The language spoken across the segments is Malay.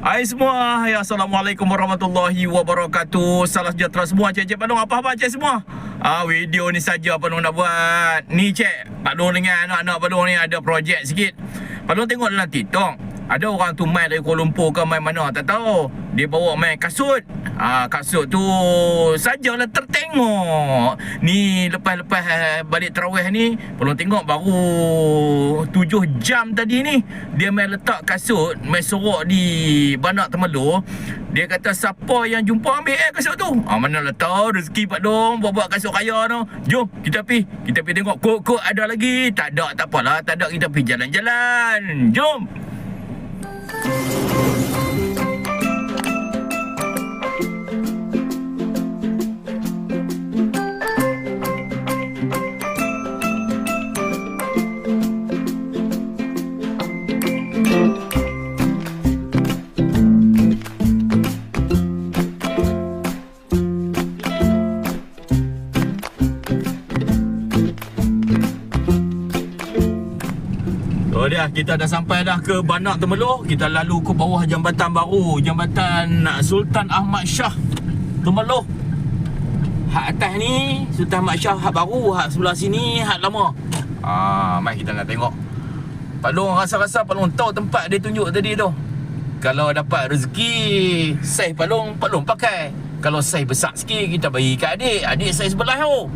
Hai semua, ya Assalamualaikum warahmatullahi wabarakatuh. Salam sejahtera semua Cik-cik Padung apa khabar cik semua? Ah video ni saja Padung nak buat. Ni cik, Padung dengan anak-anak Padung ni ada projek sikit. Padung tengok dalam TikTok ada orang tu main dari Kuala Lumpur ke main mana tak tahu. Dia bawa main kasut. Ah, Kasut tu sajalah tertengok. Ni lepas-lepas eh, balik terawih ni Belum tengok baru 7 jam tadi ni Dia main letak kasut Main sorok di Banak Temelur. Dia kata siapa yang jumpa ambil eh kasut tu? Ah, Mana lah tahu rezeki Pak Dong Buat-buat kasut kaya tu. Jom kita pi Kita pi tengok kok-kok ada lagi. Tak ada tak apalah Tak ada kita pi jalan-jalan. Jom kita dah sampai dah ke Banak Temeloh Kita lalu ke bawah jambatan baru. Jambatan Sultan Ahmad Shah Temeloh Hak atas ni Sultan Ahmad Shah hak baru Hak sebelah sini hak lama. Ah, Mari kita nak tengok. Pak Long rasa-rasa Pak Long tahu tempat dia tunjuk tadi tu. Kalau dapat rezeki Saiz Pak Long, Pak Long pakai. Kalau saiz besar sikit Kita bagi kat adik. Adik saiz sebelah tu.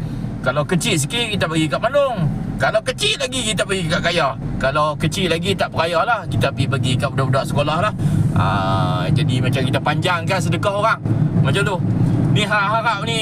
Kalau kecil sikit Kita bagi kat Pak Long kalau kecil lagi kita pergi kat kaya. Kalau kecil lagi tak peraya lah. Kita pergi bagi kat budak-budak sekolah lah. Aa, Jadi macam kita panjangkan sedekah orang. Macam tu. Ni harap-harap ni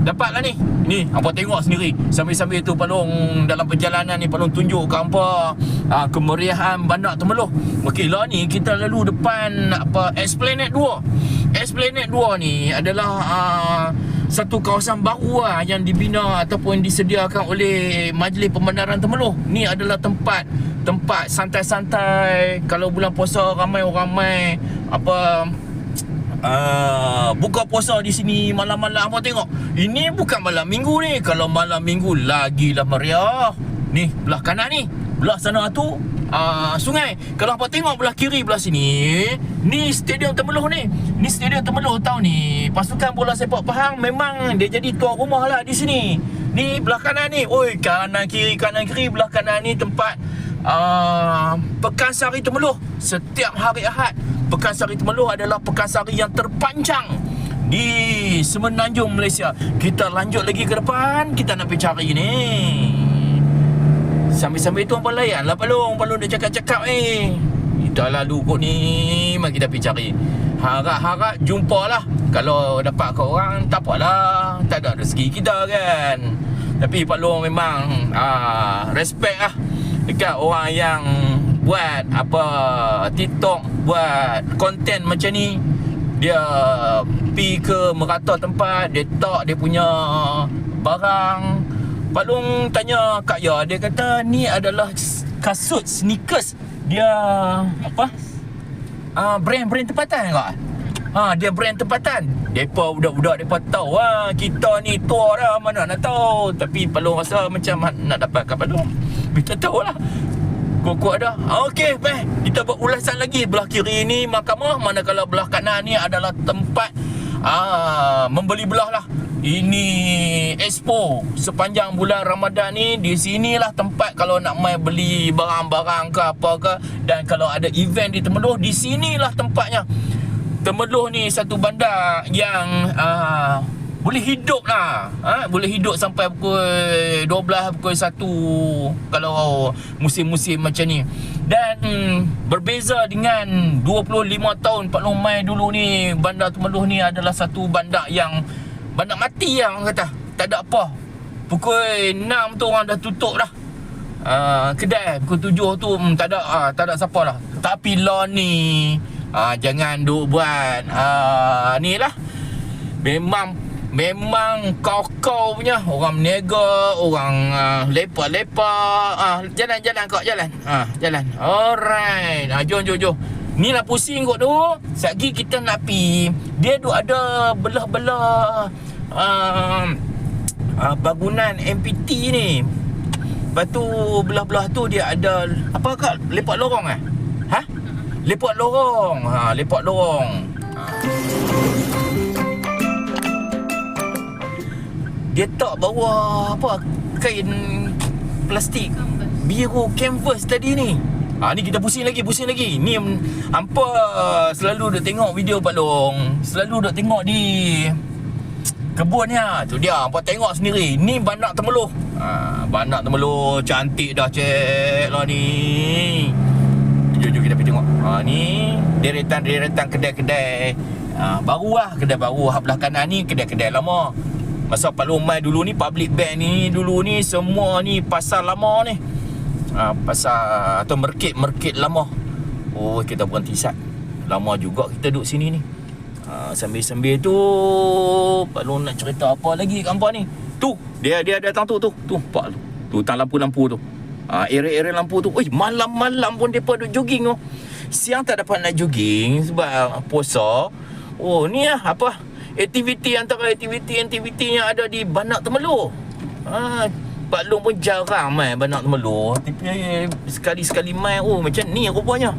Dapat lah ni. Ni apa tengok sendiri. Sambil-sambil tu Palung Dalam perjalanan ni Palung tunjuk ke hampa aa, Kemeriahan bandar temeluh Okey lah ni Kita lalu depan apa Esplanade 2 Esplanade 2 ni adalah aa, satu kawasan baru lah yang dibina ataupun disediakan oleh Majlis Pembandaran Temeloh. Ni adalah tempat tempat santai-santai. Kalau bulan puasa ramai orang apa Uh, buka puasa di sini malam-malam. Apa tengok? Ini bukan malam minggu ni. Kalau malam minggu lagilah meriah. Ni belah kanan ni. Belah sana tu uh, sungai. Kalau apa tengok belah kiri belah sini Ni stadium Temeloh ni. Ni stadium Temeloh tahu ni. Pasukan bola sepak Pahang Memang dia jadi tuan rumah lah di sini. Ni belah kanan ni. Oi kanan kiri kanan kiri. Belah kanan ni tempat uh, Pekan Sari Temeloh Setiap hari Ahad Pekan Sari Temeloh adalah pekan sari yang terpanjang di Semenanjung Malaysia. Kita lanjut lagi ke depan, kita nak pergi cari ni. Sambil-sambil tu apa layan lah Palung Palung dah cakap-cakap eh Kita lalu kot ni Mari kita pergi cari. Harap-harap jumpa lah. Kalau dapat ke orang Tak apalah Tak ada rezeki kita kan. Tapi Palung memang ah, Respect lah Dekat orang yang Buat apa TikTok Buat konten macam ni. Dia Pi ke merata tempat Dia tak dia punya Barang Pak Long tanya Kak Ya Dia kata ni adalah kasut sneakers Dia apa? Ah uh, brand-brand tempatan kak? Ha, dia brand tempatan. Depa budak-budak depa tahu ah kita ni tua dah mana nak tahu. Tapi Long rasa macam nak dapat Pak Long. Kita tahu lah. Kok ada. Okey, baik. Kita buat ulasan lagi. Belah kiri ni mahkamah, manakala belah kanan ni adalah tempat ah membeli belah lah. Ini Expo sepanjang bulan Ramadan ni di sinilah tempat kalau nak mai beli barang-barang ke apa ke dan kalau ada event di Temeloh di sinilah tempatnya. Temeloh ni satu bandar yang uh, boleh hidup lah ha? Boleh hidup sampai pukul 12, pukul 1 Kalau musim-musim macam ni Dan hmm, berbeza dengan 25 tahun Pak Long Mai dulu ni Bandar Temeloh ni adalah satu bandar yang Bandar mati lah orang kata Tak ada apa. Pukul 6 tu orang dah tutup dah. Uh, Kedai pukul 7 tu hmm, tak ada uh, Tak ada siapa lah. Tapi lah ni uh, Jangan duk buat uh, Ni lah. Memang Memang kau-kau punya Orang meniaga Orang uh, lepak-lepak uh, Jalan-jalan kau jalan. Uh, Jalan. Alright. Uh, Jom jom jom Ni lah pusing kot tu Sagi kita nak pi Dia tu ada belah-belah uh, uh, Bangunan MPT ni Lepas tu belah-belah tu dia ada Apa kak? Lepak lorong eh? Ha? Lepak lorong. Ha, lepak lorong. Ha. Dia tak bawa apa kain plastik biru canvas tadi ni. Ha ni kita pusing lagi, pusing lagi. Ni mm, hampa selalu duk tengok video Pak Long. Selalu duk tengok di kebunnya. Tu dia, hampa tengok sendiri. Ni bandak temeluh. Ha, bandak temeluh cantik dah cek lah ni. Jom, jom kita pergi tengok. Ha ni deretan-deretan kedai-kedai. Ha, baru lah kedai baru. Hak belah kanan ni kedai-kedai lama. Masa Pak Long mai dulu ni public bank ni dulu ni semua ni pasar lama ni. Ha, pasar atau merkit-merkit lama. Oh kita berhenti sat. Lama juga kita duduk sini ni. Ha, sambil-sambil tu Pak Long nak cerita apa lagi kat hampa ni. Tu dia dia datang tu tu. Tu Pak tu. Tu tang lampu-lampu tu. Ha, area-area lampu tu. Oi malam-malam pun depa duk jogging tu. Siang tak dapat nak jogging sebab puasa. Oh ni lah apa aktiviti antara aktiviti-aktiviti yang ada di Banak Temeloh. Ha, Pak Long pun jarang main Banak Temeloh. Tapi eh, sekali-sekali main, oh macam ni rupanya.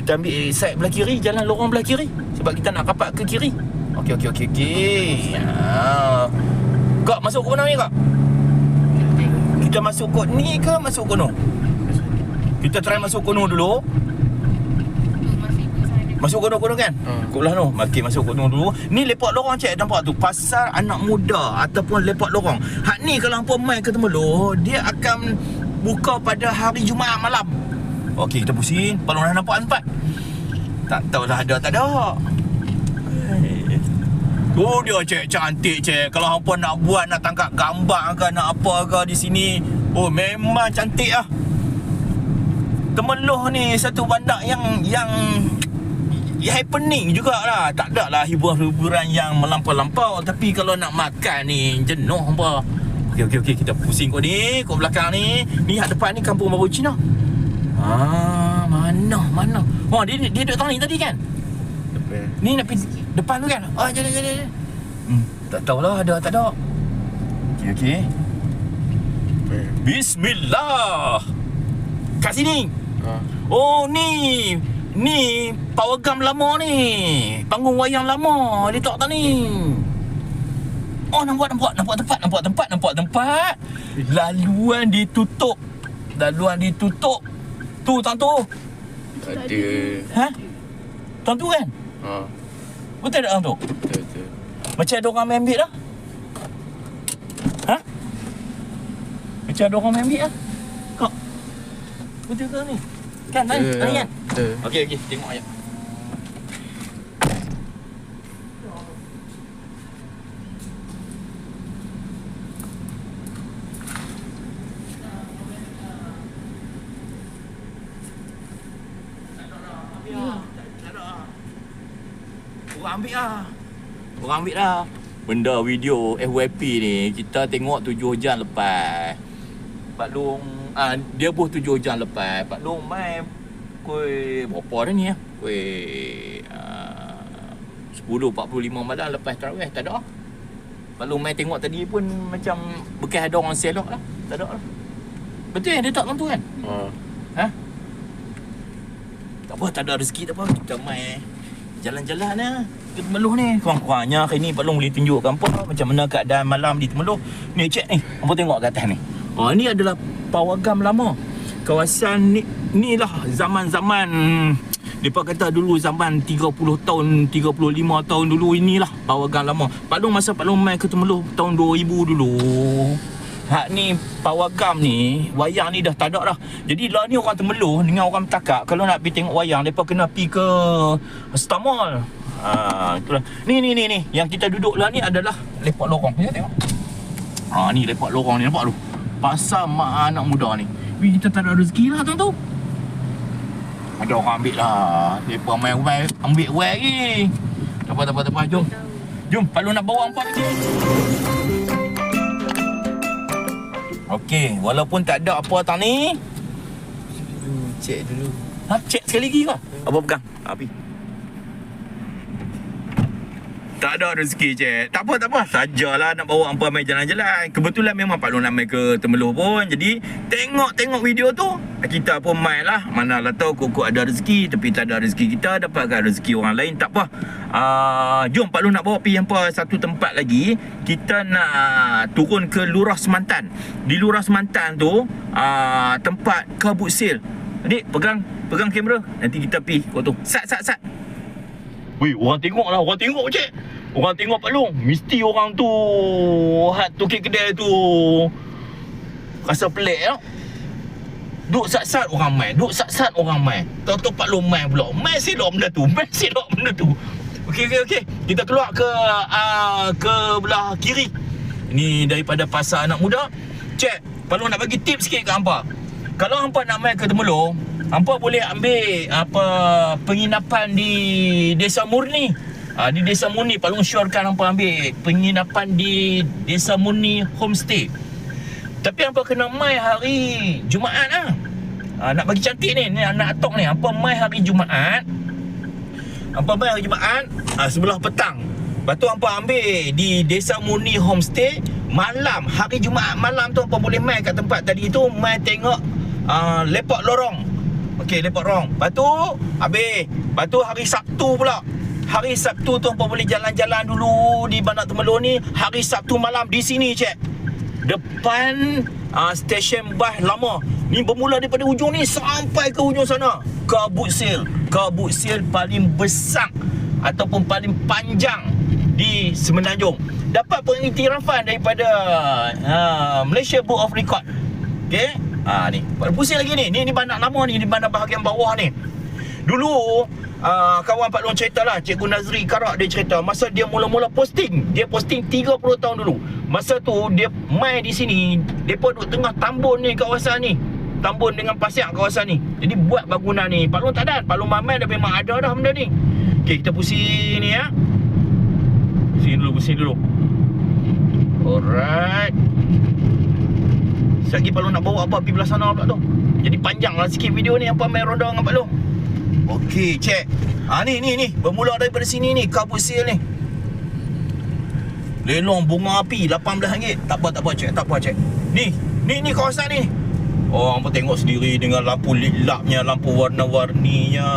Kita ambil side belah kiri, jalan lorong belah kiri. Sebab kita nak kapak ke kiri. Okey, okey, okey, okey. Ha. Kak, masuk mana ni, Kak? Kita masuk kot ni ke masuk kono? Kita try masuk kono dulu. Masuk kono-kono kan? Hmm. Kau belah tu. Okey, masuk kono dulu. Ni lepak lorong cek nampak tu. Pasar anak muda ataupun lepak lorong. Hak ni kalau hangpa mai ke Temeloh, dia akan buka pada hari Jumaat malam. Okey, kita pusing. Kalau dah nampak tempat. Tak tahulah ada tak ada. Eh. Oh dia cek cantik cek. Kalau hangpa nak buat nak tangkap gambar ke nak apa ke di sini, oh memang cantik ah. Temeloh ni satu bandar yang yang Ya happening jugalah. Tak ada lah hiburan-hiburan yang melampau-lampau. Tapi kalau nak makan ni Jenuh hampa. Okey okey okey. Kita pusing kau ni Kau belakang ni. Ni hak depan ni kampung baru Cina. Ah mana mana? Oh dia dia duduk tang ni tadi kan? Depan. Ni nak pergi depan tu kan? Oh jalan jalan jalan. Hmm, Tak tahulah ada tak ada. Okey okey. Bismillah. Kat sini. Ha. Oh ni Ni Power Gum lama ni. Panggung wayang lama Dia tak tahu ni Oh nampak nampak Nampak tempat Nampak tempat Nampak tempat. Laluan ditutup. Laluan ditutup. Tu tang tu. Ada. Ha? Tang tu kan? Ha. Betul tak tang tu? Betul betul. Macam ada orang main ambil dah. Ha? Macam ada orang main ambil lah Kak Betul ke ni Kan Tan? Betul, Tan ha. kan Betul. Okey okey tengok ayat. Orang ambil lah Orang ambil lah Benda video FYP ni Kita tengok tujuh jam lepas Pak Long ah, Dia pun tujuh jam lepas Pak Long main Kuih Berapa dah ni ya Kuih uh, 10.45 malam lepas tarawih Tak ada Pak Long main tengok tadi pun Macam Bekas ada orang selok lah Tak ada lah Betul yang dia tak tentu kan Ha. Ha? Tak apa, tak ada rezeki tak apa. Kita main jalan-jalan lah. Ke Temeloh ni. Kurang-kurangnya hari ni Pak Long boleh tunjukkan apa macam mana keadaan malam di Temeloh. Ni cek ni. Apa tengok kat atas ni. Oh ni adalah pawagam lama. Kawasan ni ni lah zaman-zaman Mereka kata dulu zaman 30 tahun, 35 tahun dulu inilah pawagam lama. Pak Long masa Pak Long main ke Temeloh tahun 2000 dulu. Hak ni pawagam ni Wayang ni dah tak ada dah Jadi lah ni orang temeluh Dengan orang bertakak Kalau nak pergi tengok wayang Mereka kena pergi ke Star Mall ha, itulah. Ni ni ni ni Yang kita duduk lah ni adalah Lepak lorong Kita tengok ha, Ni lepak lorong ni Nampak tu Pasar mak anak muda ni Wih kita tak ada rezeki lah tuan tu Ada orang ambil lah Lepak main main Ambil wayang lagi Tak apa tak apa tak apa Jom Jom Kalau nak bawa empat lagi Okey, walaupun tak ada apa tang ni. Hmm, Cek dulu. Ha, cek sekali lagi kau. Apa pegang? Api. Tak ada rezeki cek. Tak apa, tak apa. Sajalah nak bawa hampa main jalan-jalan. Kebetulan memang Pak Long nak main ke Temeloh pun. Jadi, tengok-tengok video tu. kita pun main lah Manalah tahu kok ada rezeki Tapi tak ada rezeki kita Dapatkan rezeki orang lain Tak apa uh, Jom Pak Long nak bawa pergi hampa Satu tempat lagi Kita nak turun ke Lurah Semantan Di Lurah Semantan tu uh, Tempat kabut sil Adik pegang Pegang kamera Nanti kita pergi Kau tu Sat sat sat Weh orang tengok lah Orang tengok cik. Orang tengok Pak Long. Mesti orang tu Hat tu kedai tu. Rasa pelik tau. Duk sat-sat orang main Duk sat-sat orang main. Tahu-tahu Pak Long main pula. Main silap benda tu Main silap benda tu. Okey okey okey. Kita keluar ke uh, Ke belah kiri. Ni daripada pasar anak muda. Cek Pak Long nak bagi tips sikit kat hampa Kalau hampa nak main ke Temelung Hampa boleh ambil Apa Penginapan di Desa Murni. Uh, Di Desa Murni Pak Long syorkan hampa ambil Penginapan di Desa Murni Homestay. Tapi hampa kena mai hari Jumaat lah ha, Nak bagi cantik ni, ni Nak atok ni. Hampa mai hari Jumaat. Hampa mai hari Jumaat ha, Sebelah petang. Lepas tu hampa ambil Di Desa Murni Homestay. Malam Hari Jumaat malam tu Hampa boleh mai kat tempat tadi tu Mai tengok uh, Lepak lorong Okey lepak lorong Lepas tu Habis Lepas tu hari Sabtu pula Hari Sabtu tu hampa boleh jalan-jalan dulu Di Bandar Temelur ni Hari Sabtu malam di sini cek depan uh, stesen bas lama. Ni bermula daripada ujung ni sampai ke ujung sana. Kabut sil. Kabut sil paling besar ataupun paling panjang di Semenanjung. Dapat pengiktirafan daripada uh, Malaysia Book of Record. Okey? Ha ni. Pusing lagi ni. Ni ni bandar lama ni, ni bandar bahagian bawah ni. Dulu uh, kawan Pak Long cerita lah Cikgu Nazri Karak dia cerita. Masa dia mula-mula posting. Dia posting 30 tahun dulu. Masa tu dia main di sini. Mereka duduk tengah tambun ni kawasan ni. Tambun dengan pasir kawasan ni. Jadi buat bangunan ni. Pak Long tak ada. Pak Long Maman dah memang ada dah benda ni. Okay kita pusing ni ya. Pusing dulu pusing dulu. Alright Sekejap lagi Pak Long nak bawa apa pergi belah sana pula tu Jadi panjang lah sikit video ni Apa main ronda dengan Pak Long Okey, cek. Ha ni ni ni, bermula daripada sini ni, kabut sil ni. Lelong bunga api RM18. Tak apa tak apa cek, tak apa cek. Ni, ni ni kawasan ni. Oh, hangpa tengok sendiri dengan lampu liklapnya, lampu warna-warninya.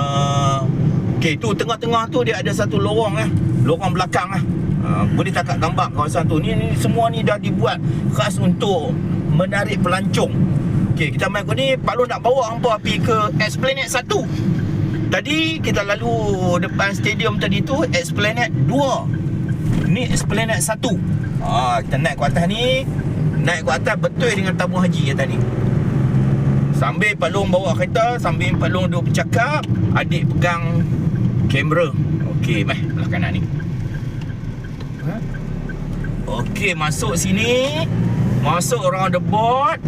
Okey, tu tengah-tengah tu dia ada satu lorong eh. Lorong belakang eh. Ha, boleh tak kat gambar kawasan tu. Ni, ni semua ni dah dibuat khas untuk menarik pelancong. Okey, kita main kau ni Pak Long nak bawa hangpa pergi ke Esplanade 1. Tadi kita lalu depan stadium tadi tu Esplanade 2 Ni Esplanade 1 ha, Kita naik ke atas ni Naik ke atas betul dengan tabung haji atas ni Sambil Pak Long bawa kereta Sambil Pak Long duduk bercakap Adik pegang kamera Okey, meh belah kanan ni? Okey, masuk sini Masuk around the board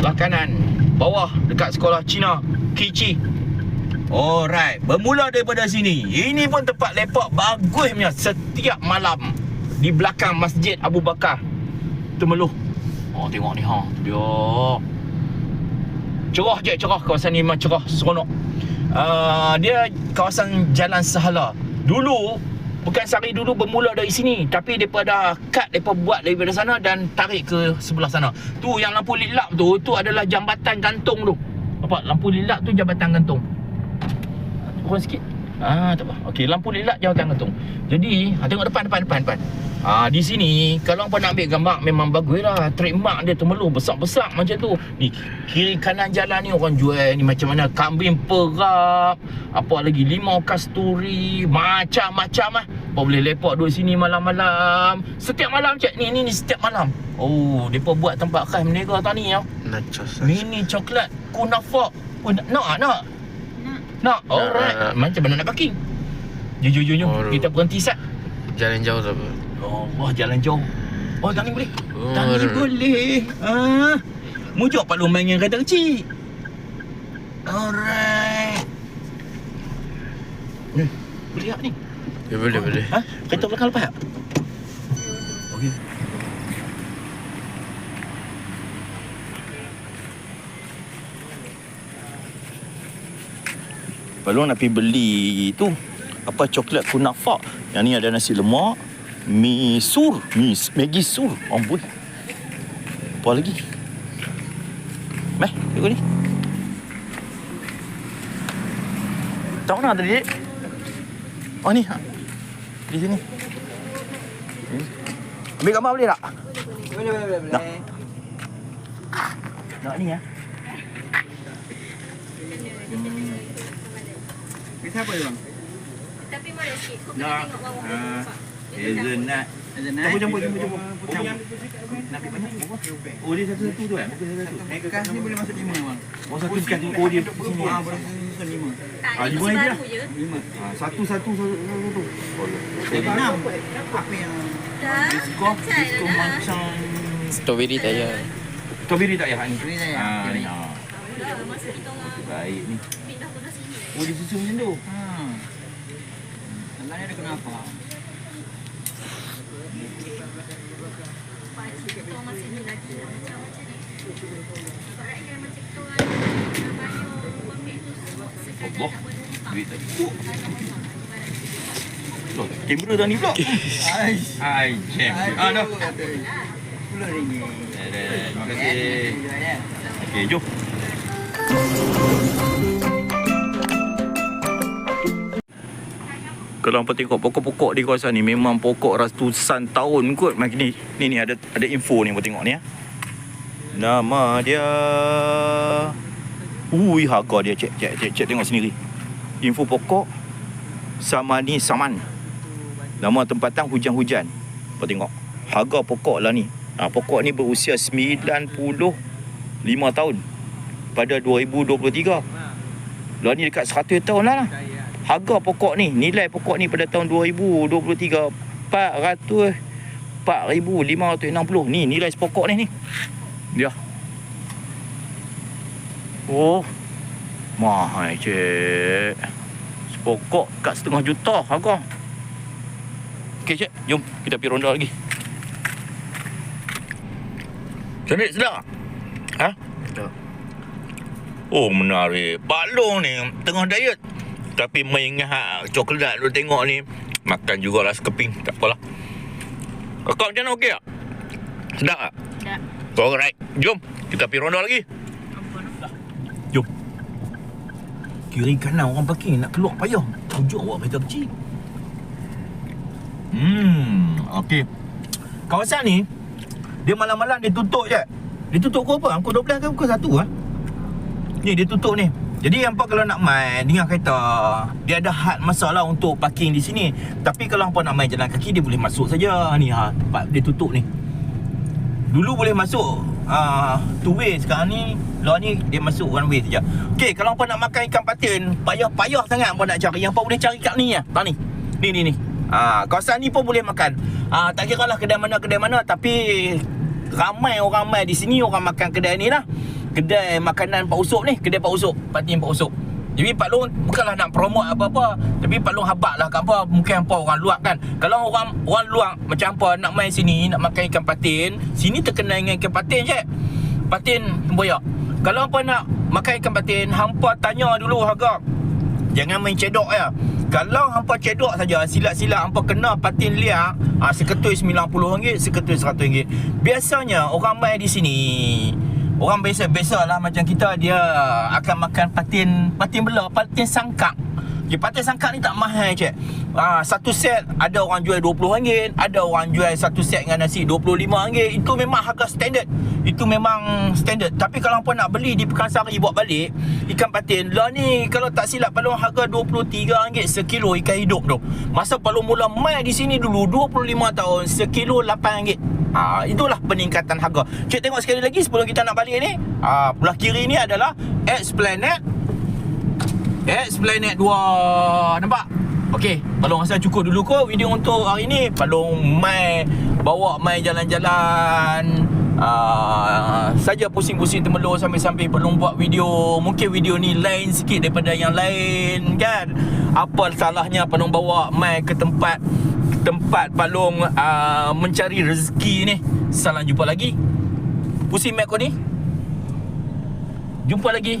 Belah kanan Bawah dekat sekolah Cina Kichi Alright, bermula daripada sini. Ini pun tempat lepak bagus punya setiap malam di belakang Masjid Abu Bakar. Temeluh. Oh, tengok ni ha. Dia. Cerah je, cerah kawasan ni memang cerah seronok. Uh, dia kawasan Jalan Sahala. Dulu bukan sehari dulu bermula dari sini tapi depa dah cut depa buat daripada sana dan tarik ke sebelah sana. Tu yang lampu liklap tu tu adalah jambatan gantung tu. Nampak lampu liklap tu jambatan gantung. Kurang sikit Ah tak apa. Okey, lampu lilat jawatan gantung. Jadi, ha, tengok depan depan depan depan. Ah di sini kalau hangpa nak ambil gambar memang baguslah. Trademark dia temelur besar-besar macam tu. Ni kiri kanan jalan ni orang jual ni macam mana kambing perap, apa lagi limau kasturi, macam-macam ah. Apa boleh lepak duduk sini malam-malam. Setiap malam cak ni ni ni setiap malam. Oh, depa buat tempat khas menega tau ni ya. Nachos. Mini coklat kunafa. Oh, nak nak Nak. Alright. Nak. Macam mana nak parking? Jom jom jom, jom. Oh, Kita berhenti sat. Jalan jauh tak apa. Allah jalan jauh. Oh, tang ni boleh. Oh, Tang ni boleh. Ah. Mujur Pak Long main dengan kereta kecil. Alright. Ni, boleh tak ni? Ya boleh boleh. Ha? Kereta belakang lepas tak? Balong nak pergi beli tu apa coklat kunafa. Yang ni ada nasi lemak, mi sur, mi Maggi sur. Amboi. Apa lagi? Meh, tengok ni? Tak mana tadi? Oh, ni. ha. Di sini. Hmm. Ambil gambar boleh tak? Boleh, boleh, boleh. Nak. Nak ni ya. Ni siapa tu bang? Tapi mana sikit Kau Nak. kena tengok bawah Ah. Campur, campur, campur, campur. Potong. Nak ambil banyak apa? Oh, dia satu-satu tu kan? Bukan satu-satu. Eh, Kas ni boleh masuk lima bang. Oh, satu sekat tu. Oh, dia di sini. Ah, boleh masuk lima. Ah, ini lima baru je Lima. Ah, satu-satu satu satu. Jadi enam. Apa yang kau dah macam Strawberry tak payah. Strawberry tak payah ni? Strawberry tak payah. Ah, ni. orang Baik ni. Ambil dah belah sini Oh, dia susun macam tu. Ha. Dalam ni ada kenapa? Pakcik kita orang masih ni lagi lah Macam macam ni Sebab rakyat macam kita orang Nak bayar Permit tu Sekadar Allah. Duit tak cukup. Loh, kamera dah ni pula. Aish. Hai, jam. Ah, dah. Sepuluh ringgit. Dah, dah. Terima kasih. Okey, jom. Kalau hampa tengok pokok-pokok di kawasan ni memang pokok ratusan tahun kot macam ni. Ni ni ada ada info ni hampa tengok ni ya. Nama dia Ui harga dia cek cek cek cek tengok sendiri. Info pokok Samani Saman. Nama tempatan hujan-hujan. Hampa tengok. Harga pokok lah ni. Ha, pokok ni berusia 95 tahun pada 2023. Lah ni dekat 100 tahun lah. lah. Harga pokok ni, nilai pokok ni pada tahun 2023 400 4,560. Ni nilai sepokok ni ni. Dia. Oh. Mahal cik. Sepokok kat setengah juta harga. Okey cik, jom kita pergi ronda lagi. Cantik sedap? Ha? Sedap. Oh menarik. Balong ni tengah diet. Tapi mengingat coklat tu tengok ni makan jugalah sekeping. Tak apalah. Kakak macam mana okey tak? Sedap tak? Sedap. Alright. Jom kita pergi ronda lagi. Jom. Kiri kanan orang parking nak keluar payah. Tujuh awak kereta kecil. Hmm, okey. Kawasan ni dia malam-malam dia tutup je. Dia tutup pukul apa? Pukul 12 ke pukul 1 ah? Ni dia tutup ni. Jadi hampa kalau nak main dengan kereta, dia ada had masalah untuk parking di sini. Tapi kalau hampa nak main jalan kaki dia boleh masuk saja. Ni ha, tempat dia tutup ni. Dulu boleh masuk uh, two way sekarang ni law ni dia masuk one way saja. Okey, kalau hampa nak makan ikan patin, payah-payah sangat hampa nak cari. Hampa boleh cari kat ni ya. Tang ni. Ni ni ni. Ah, kawasan ni pun boleh makan. Ah, tak kira lah kedai mana kedai mana tapi ramai orang mai di sini orang makan kedai ni lah. Kedai makanan Pak Usop ni, kedai Pak Usop, patin Pak Usop. Jadi Pak Long bukanlah nak promote apa-apa Tapi Pak Long habak lah apa Mungkin hampa orang luar kan Kalau orang orang luar macam hampa nak main sini Nak makan ikan patin Sini terkenal dengan ikan patin je Patin tempoyak Kalau hampa nak makan ikan patin Hampa tanya dulu harga Jangan main cedok ya. Kalau hampa cedok saja silap-silap hampa kena patin liar, ha, seketui RM90, seketui RM100. Biasanya orang main di sini Orang biasa-biasa lah macam kita Dia akan makan patin Patin bela, patin sangkak okay, Patin sangkak ni tak mahal cik ha, Satu set ada orang jual RM20 Ada orang jual satu set dengan nasi RM25 Itu memang harga standard Itu memang standard Tapi kalau hampa nak beli di Pekansari buat balik Ikan patin Lah ni kalau tak silap Palung harga RM23 sekilo ikan hidup tu Masa Palung mula main di sini dulu 25 tahun Sekilo RM8 Ha, itulah peningkatan harga. Cik tengok sekali lagi sebelum kita nak balik ni. Ha, belah kiri ni adalah X-Planet. X-Planet 2. Nampak? Okey, Palung rasa cukup dulu ko video untuk hari ni. Palung mai bawa mai jalan-jalan uh, saja pusing-pusing temelur sambil-sambil Palung buat video. Mungkin video ni lain sikit daripada yang lain kan. Apa salahnya Palung bawa mai ke tempat tempat Palung uh, mencari rezeki ni. Salam jumpa lagi. Pusing mic kau ni. Jumpa lagi.